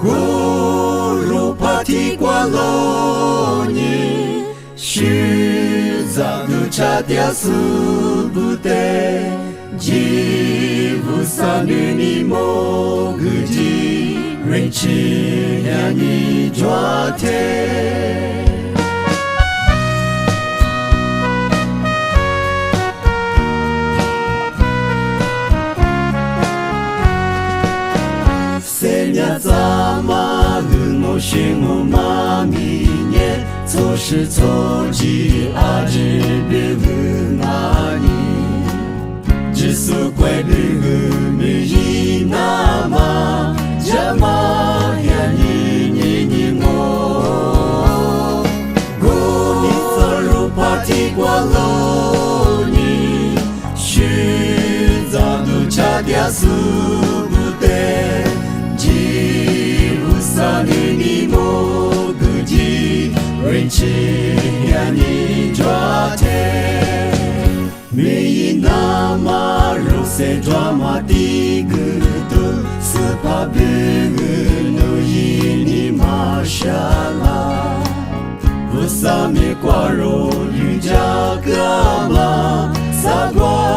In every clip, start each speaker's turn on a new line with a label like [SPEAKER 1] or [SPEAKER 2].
[SPEAKER 1] Gurupati Kualoni Shiza Duchatia Subute Jivu Sanuni Moguji Rinchi Yani Jwate. 寻我妈咪耶，做事做事啊日别恩啊你，只是怪日咪伊那嘛，这嘛呀你你你我，过你走路爬地瓜路你，寻找路差点死 Nchi gani twate Meyina maru se twama digutu Sıpa bügülü yini maşala Vısa mi kwaro yüca kama Sagwa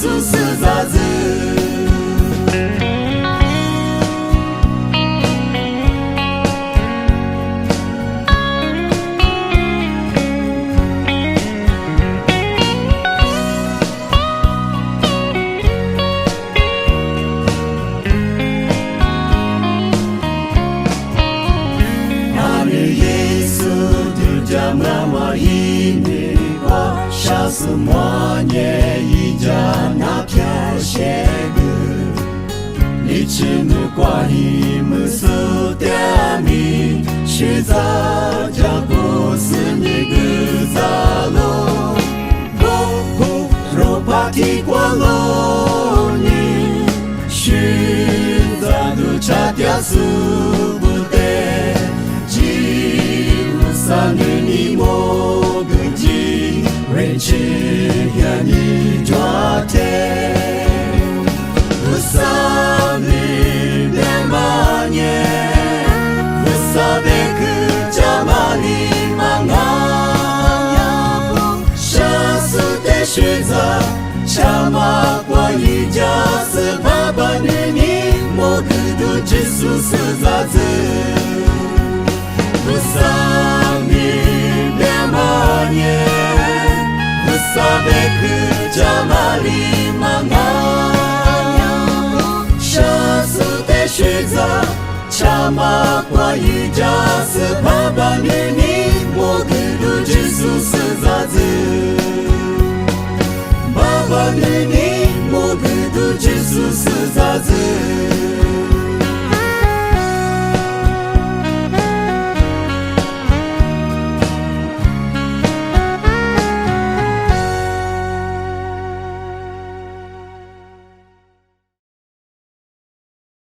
[SPEAKER 1] kuducusu sızazı Hani Yesu jamrama inikwa shasu mwanye ijana 吉姆瓜伊姆苏迭米，寻找着故事的一个角落，苦苦找不着快乐。你寻找的恰恰是不得志，寻找的你莫根基。Sızazı Usami demanye Usabeku jamali manganya Shasu deshiza Chama kwa yijası babanını Mogudu jisu sızazı babanın